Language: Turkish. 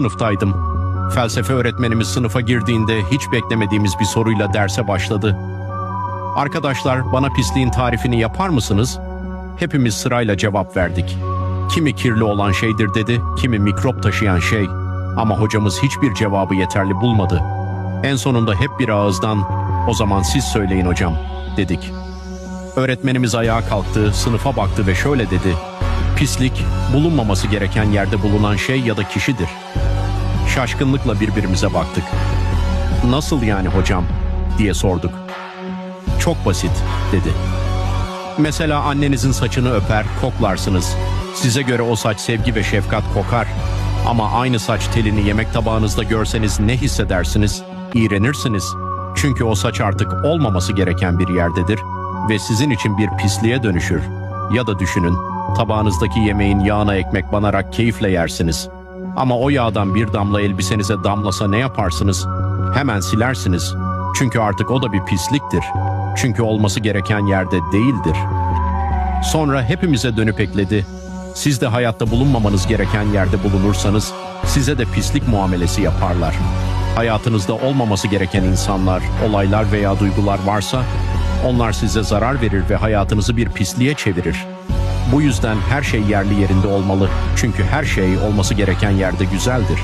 sınıftaydım. Felsefe öğretmenimiz sınıfa girdiğinde hiç beklemediğimiz bir soruyla derse başladı. Arkadaşlar bana pisliğin tarifini yapar mısınız? Hepimiz sırayla cevap verdik. Kimi kirli olan şeydir dedi, kimi mikrop taşıyan şey. Ama hocamız hiçbir cevabı yeterli bulmadı. En sonunda hep bir ağızdan, o zaman siz söyleyin hocam, dedik. Öğretmenimiz ayağa kalktı, sınıfa baktı ve şöyle dedi. Pislik, bulunmaması gereken yerde bulunan şey ya da kişidir. Şaşkınlıkla birbirimize baktık. Nasıl yani hocam? diye sorduk. Çok basit, dedi. Mesela annenizin saçını öper, koklarsınız. Size göre o saç sevgi ve şefkat kokar. Ama aynı saç telini yemek tabağınızda görseniz ne hissedersiniz? İğrenirsiniz. Çünkü o saç artık olmaması gereken bir yerdedir ve sizin için bir pisliğe dönüşür. Ya da düşünün, tabağınızdaki yemeğin yağına ekmek banarak keyifle yersiniz. Ama o yağdan bir damla elbisenize damlasa ne yaparsınız? Hemen silersiniz. Çünkü artık o da bir pisliktir. Çünkü olması gereken yerde değildir. Sonra hepimize dönüp ekledi. Siz de hayatta bulunmamanız gereken yerde bulunursanız size de pislik muamelesi yaparlar. Hayatınızda olmaması gereken insanlar, olaylar veya duygular varsa onlar size zarar verir ve hayatınızı bir pisliğe çevirir. Bu yüzden her şey yerli yerinde olmalı. Çünkü her şey olması gereken yerde güzeldir.